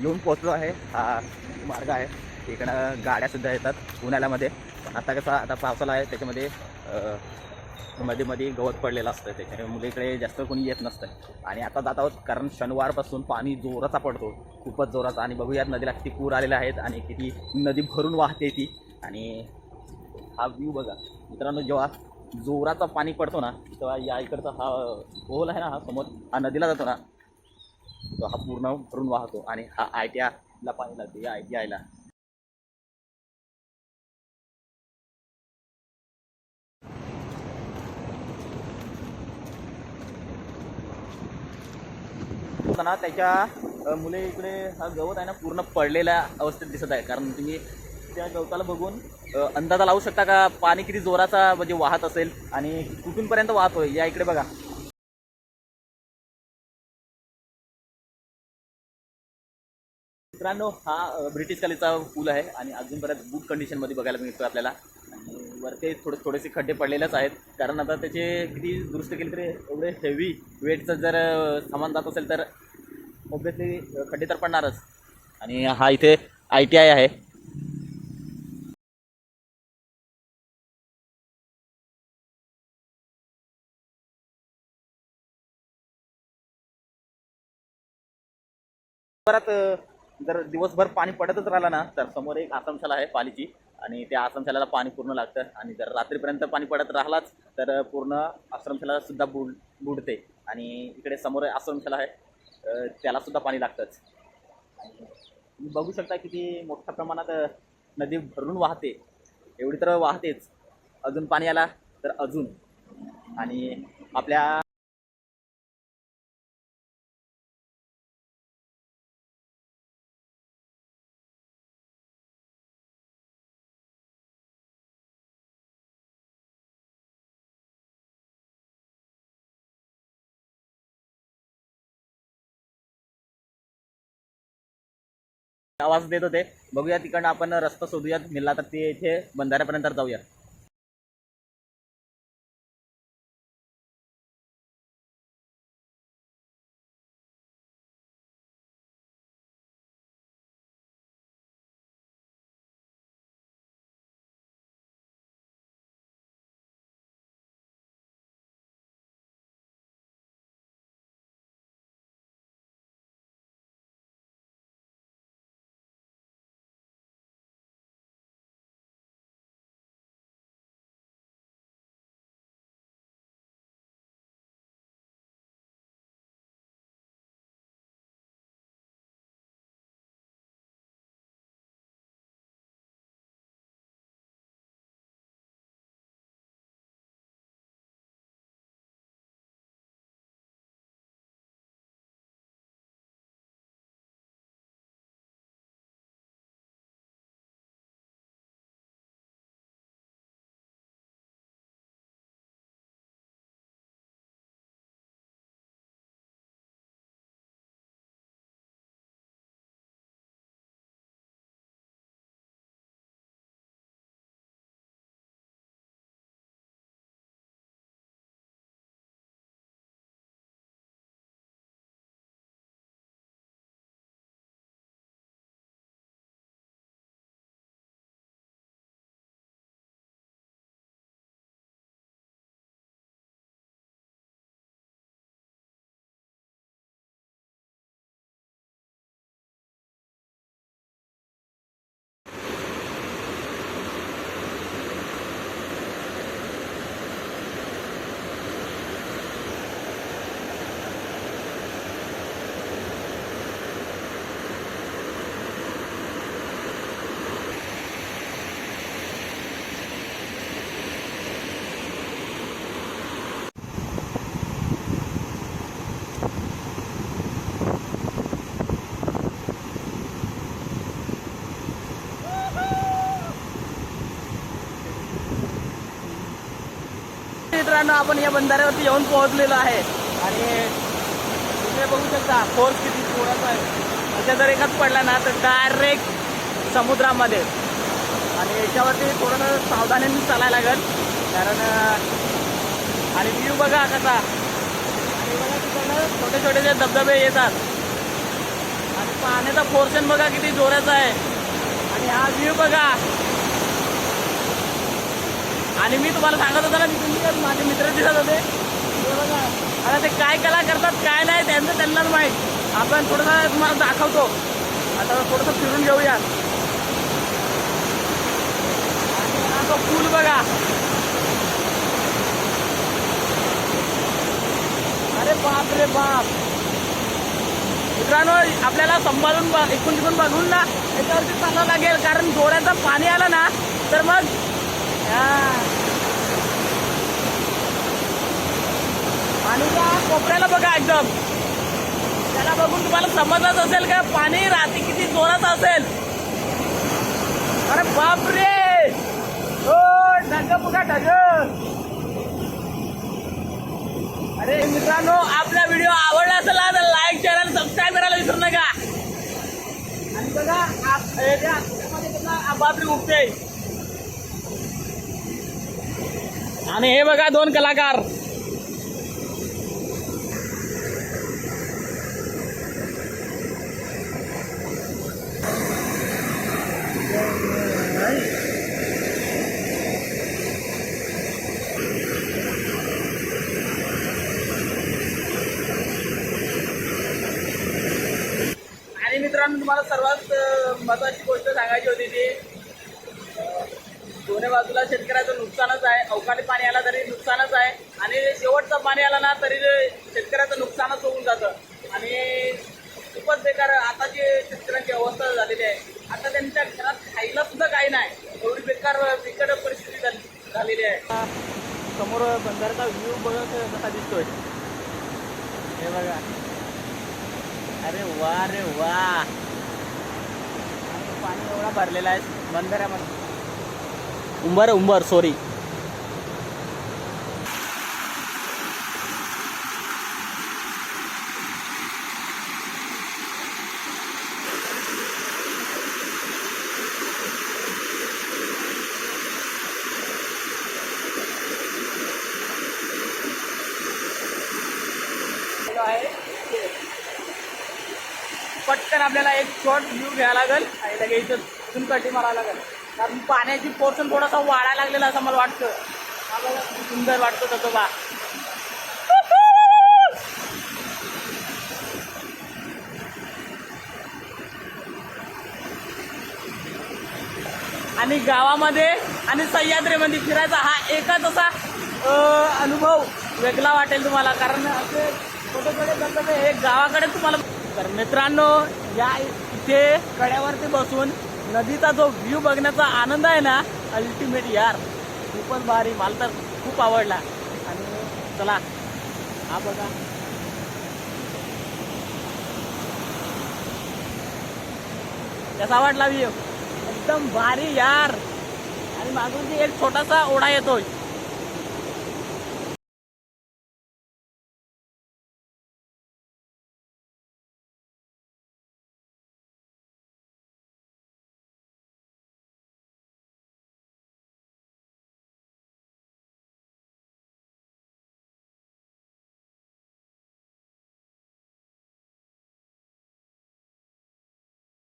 येऊन पोचलो आहे. हा मार्ग आहे. इकडं गाड्या सुद्धा येतात उन्हाळ्यामध्ये आता कसं आता पावसाळा आहे त्याच्यामध्ये मध्ये मध्ये गवत पडलेलं असतं. त्याच्यामुळे मुलं इकडे जास्त कोणी येत नसतं. आणि आता जात आहोत कारण शनिवारपासून पाणी जोराचा पडतो. खूपच जोराचा. आणि बघूयात नदीला किती पूर आलेले आहेत आणि किती नदी भरून वाहते ती. आणि हा व्ह्यू बघा. मित्रांनो जेव्हा जोराचा पाणी पडतो ना तेव्हा या इकडचा हा पोल आहे ना हा समोर हा नदीला जातो ना तो हा पूर्ण भरून वाहतो आणि हा आय टी आयला पाणी लागतो. या आय टी आयला ना त्याच्या मुले इकडे हा गवत आहे ना पूर्ण पडलेल्या अवस्थेत दिसत आहे. कारण तुम्ही त्या गवताला बघून अंदाजा लावू शकता का पाणी किती जोराचा म्हणजे वाहत असेल आणि कुठूनपर्यंत वाहतोय? या इकडे बघा. मित्रांनो हा ब्रिटिश कलेचा पूल आहे आणि अजूनपर्यंत गुड कंडिशनमध्ये बघायला मिळतो आपल्याला. आणि वरती थोडे थोडेसे खड्डे पडलेलेच आहेत. कारण आता त्याचे किती दुरुस्त केले तरी एवढे हेवी वेटचं जर सामान जात असेल तर ऑब्विसली खड्डे तर पडणारच. आणि हा इथे आय टी आय आहे. परत जर दिवसभर पाणी पडतच राहिलं ना तर समोर एक आश्रमशाला आहे पालीची. आणि त्या आश्रमशालाला पाणी पूर्ण लागतं. आणि जर रात्रीपर्यंत पाणी पडत राहिलाच तर पूर्ण आश्रमशाला सुद्धा बुड बुडते. आणि इकडे समोर आश्रमशाला आहे त्यालासुद्धा त्याला सुद्धा पाणी लागतंच. तुम्ही बघू शकता किती मोठ्या प्रमाणात नदी भरून वाहते. एवढी तर वाहतेच. अजून पाणी आला तर अजून. आणि आपल्या आवाज देत होते. बघूया तिकडनं आपण रस्ता शोधूयात. मिळला तर ते इथे बंधाऱ्यापर्यंत जाऊया मित्रांनो आपण या बंधाऱ्यावरती येऊन पोहोचलेलो आहे. आणि तुम्ही बघू शकता फोर्स किती जोराचा आहे. अशा जर एकाच पडला ना तर डायरेक्ट समुद्रामध्ये. आणि याच्यावरती थोडं सावधानीने चालायला लागेल. कारण आणि व्ह्यू बघा कसा. आणि बघा तिकडनं छोटे छोटे जे धबधबे येतात. आणि पाण्याचा पोर्शन बघा किती जोराचा आहे. आणि हा व्ह्यू बघा. आणि मी तुम्हाला सांगत होतो ना मी तुम्ही माझे मित्र दिसत होते. आता ते काय कला करतात काय नाही त्यांचं त्यांनाच माहीत. आपण थोडंसं तुम्हाला दाखवतो. आता थोडंसं फिरून घेऊया. तो पूल बघा. अरे बाप रे बाप. मित्रांनो आपल्याला सांभाळून एकूण तिकून तिकडून बघून ना याच्यावरती चाललं लागेल. कारण डोळ्याचं पाणी आलं ना तर मग हा. कोपऱ्याला बघा एकदम. त्याला बघून तुम्हाला समजत असेल का? पाणी रात्री किती जोरात असेल. अरे बापरे! हो ढग बघा ढग. अरे मित्रांनो आपला व्हिडिओ आवडला असेल तर लाईक चॅनल सबस्क्राईब करायला विसरू नका. आणि बघा आप- हे बापरे आणि हे बघा दोन कलाकार. आणि मित्रांनो तुम्हाला सर्वात महत्वाची गोष्ट सांगायची होती ती दोन्ही बाजूला शेतकऱ्याचं नुकसानच आहे. अवकाळी पाणी आला तरी नुकसानच आहे. आणि शेवटचं पाणी आलं ना तरी शेतकऱ्याचं नुकसानच होऊन जातं. आणि खूपच बेकार आताची शेतकऱ्यांची अवस्था झालेली आहे. आता त्यांच्या घरात खायला सुद्धा काही नाही. एवढी बेकार बिकट परिस्थिती झाली- झालेली आहे. समोर बंदरचा व्ह्यू बघा कसा दिसतोय? हे बघा. अरे वा रे वा. पाणी एवढा भरलेला आहे बंधाऱ्यामध्ये. उंबर उंबर सॉरी आहे. पटकन आपल्याला एक शॉर्ट व्ह्यू घ्यायला लागेल आणि लगेच इथं इथून मारावं लागेल. कारण पाण्याची पोर्शन थोडासा वाढायला लागलेला असं मला वाटतं. सुंदर वाटतो तसं बा. आणि गावामध्ये आणि सह्याद्रीमध्ये फिरायचा हा एकच असा अनुभव वेगळा वाटेल तुम्हाला. कारण असे छोटे छोटे धबधबे हे गावाकडे तुम्हाला तर मित्रांनो या इथे कड्यावरती बसून नदीचा जो व्ह्यू बघण्याचा आनंद आहे ना अल्टिमेट यार. खूपच भारी मला तर खूप आवडला. आणि चला हा बघा. कसा वाटला व्ह्यू एकदम भारी यार. आणि मागून एक छोटासा ओढा येतोय.